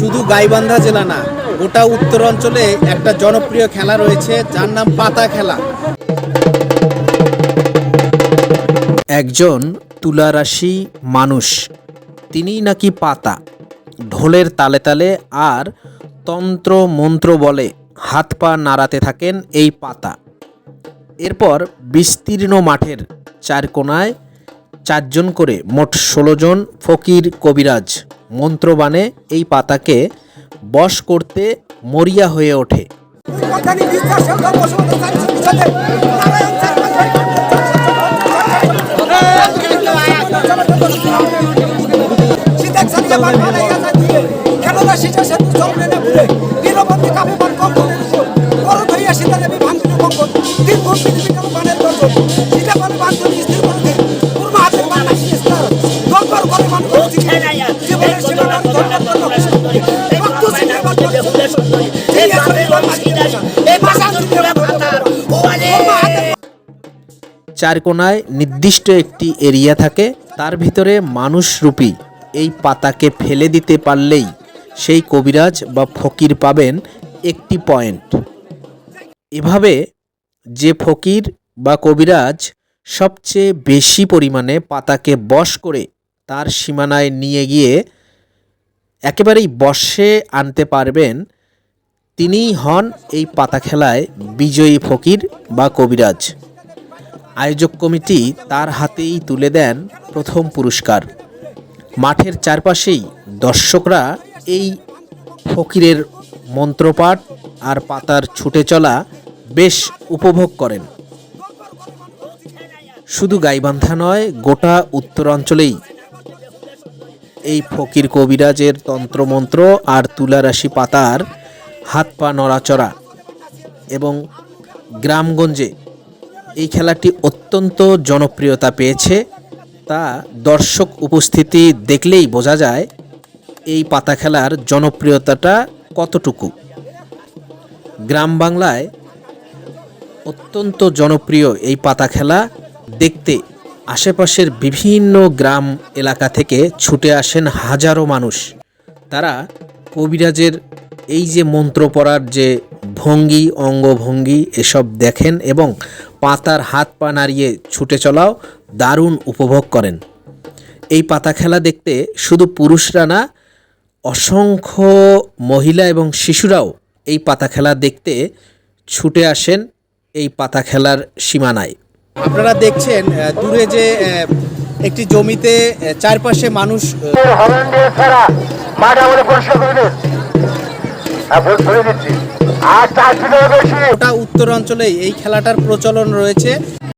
শুধু গাইবান্ধা জেলা না, গোটা উত্তর অঞ্চলে একটা জনপ্রিয় খেলা রয়েছে, যার নাম পাতা খেলা। একজন তুলারাশি মানুষ তিনি নাকি পাতা, ঢোলের তালে তালে আর তন্ত্র মন্ত্র বলে হাত পা নাড়াতে থাকেন এই পাতা। এরপর বিস্তীর্ণ মাঠের চার কোনায় চারজন করে মোট ষোলো জন ফকির কবিরাজ। মন্ত্রবাণে এই পাতাকে বশ করতে মরিয়া হয়ে ওঠে। কথানি বিশ্বাস সরকার বসুমতী সাইন্স পিছনে কোনায় নির্দিষ্ট একটি এরিয়া থাকে, তার ভিতরে মানুষরূপী এই পাতাকে ফেলে দিতে পারলেই সেই কবিরাজ বা ফকির পাবেন একটি পয়েন্ট। এভাবে যে ফকির বা কবিরাজ সবচেয়ে বেশি পরিমাণে পাতাকে বশ করে তার সীমানায় নিয়ে গিয়ে একেবারেই বশে আনতে পারবেন তিনিই হন এই পাতা খেলায় বিজয়ী ফকির বা কবিরাজ। আয়োজক কমিটি তার হাতেই তুলে দেন প্রথম পুরস্কার। মাঠের চারপাশেই দর্শকরা এই ফকিরের মন্ত্রপাঠ আর পাতার ছুটে চলা বেশ উপভোগ করেন। শুধু গাইবান্ধা নয়, গোটা উত্তরাঞ্চলেই এই ফকির কবিরাজের তন্ত্রমন্ত্র আর তুলারাশি পাতার হাত পা নড়াচড়া এবং গ্রামগঞ্জে এই খেলাটি অত্যন্ত জনপ্রিয়তা পেয়েছে, তা দর্শক উপস্থিতি দেখলেই বোঝা যায় এই পাতা খেলার জনপ্রিয়তাটা কতটুকু। গ্রাম বাংলায় অত্যন্ত জনপ্রিয় এই পাতা খেলা দেখতে আশেপাশের বিভিন্ন গ্রাম এলাকা থেকে ছুটে আসেন হাজারো মানুষ। তারা কবিরাজের এই যে মন্ত্র পড়ার যে ভঙ্গি, অঙ্গভঙ্গি এসব দেখেন এবং পাতার হাত পা নাড়িয়ে ছুটে চলাও দারুণ উপভোগ করেন। এই পাতা খেলা দেখতে শুধু পুরুষরা না, অসংখ্য মহিলা এবং শিশুরাও এই পাতা খেলা দেখতে ছুটে আসেন এই পাতা খেলার সীমানায়। আপনারা দেখছেন দূরে যে একটি জমিতে চারপাশে মানুষ হ্যাঁ উত্তর অঞ্চলে এই খেলাটার প্রচলন রয়েছে।